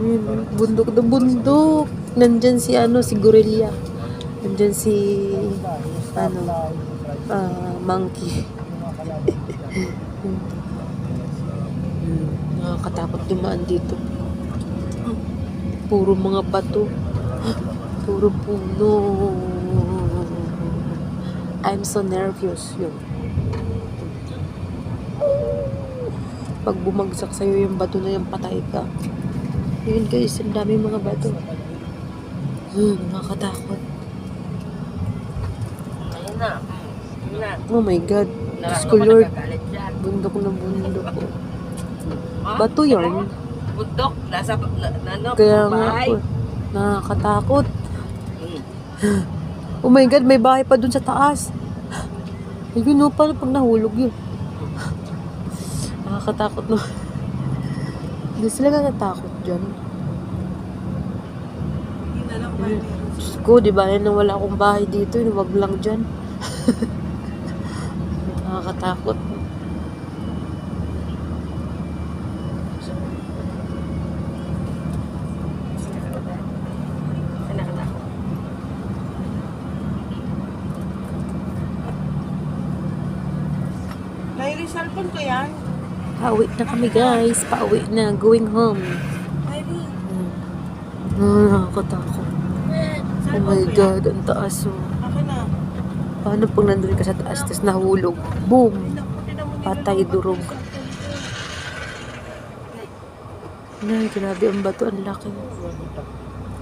Yun, bundok na bundok. Nandyan si ano, si Gorilla. Nandyan si, ano, ah, monkey. Nakakatakot dumaan dito. Puro mga bato. Puro puno. I'm so nervous. Yun. Pag bumagsak sa'yo yung bato na yung patay ka. Yun guys, ang daming mga bato. Hmm, nakakatakot. Ayun na. Na. Oh my God. Diyos ko Nararamdaman Lord. Bundok na bundok ko. Bato yarn. Bundok. Nasa, na, na, ano, Kaya nga po. Nakakatakot. Hmm. Oh my God, may bahay pa dun sa taas. Ayun no, paano pag nahulog yun? Nakakatakot no. Hindi sila natatakot dyan. Ayun. Diyos ko, di ba yan na wala akong bahay dito, wag lang dyan. Nakakatakot. May cellphone ko yan. Pauwi na kami guys. Pauwi na. Going home. Nakakatakot. Oh my God, ang taas oh. Paano pag nandun ka sa taas, tapos nahulog? Boom! Patay durog. Nay, grabe ang bato, ang laki.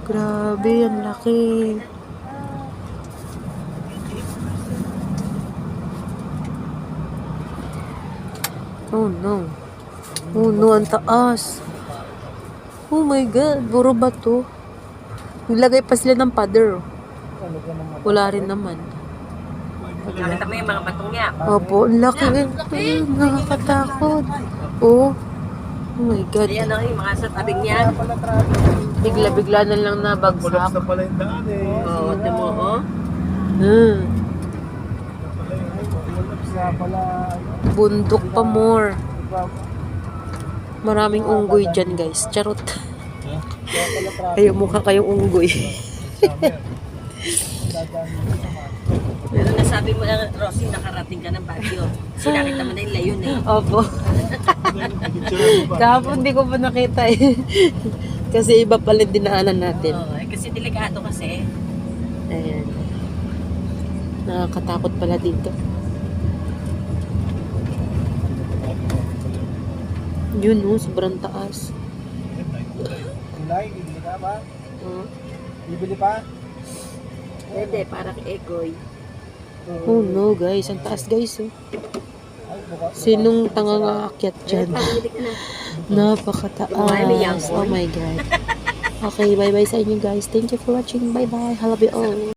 Grabe, ang laki. Oh no. Oh no, ang taas. Oh my God, puro bato. Nilagay pa sila ng pader. oh. Wala rin naman. Nakita mo yung mga batong niya. Opo, ang laki. Ay, nakakatakot. Oh. Oh my God. Ayan ang yung mga sa tabing niya. Bigla-bigla na lang nabagsak. na pala yung daan eh. Oo, oh, mo, oh. Hmm. Pala, Bundok pa more. Maraming unggoy dyan, guys. Charot. Kayo mukha kayong unggoy. Pero nasabi mo lang, Rosie, nakarating ka ng Baguio. Sinakita mo na yung layon eh. Opo. Kahapon di ko pa nakita eh. Kasi iba pala yung dinaanan natin. Oo, eh, kasi delikado kasi. Ayan. Nakakatakot pala dito. Yun oh, sobrang taas. Kulay, bibili ka ba? Oh, Bibili pa? Pwede, parang egoy. oh no guys, ang taas guys oh. Buka. Sinong tanga nga akyat dyan? Napakataas. Oh my God. Okay, bye-bye sa inyo guys. Thank you for watching. Bye-bye. I love you all.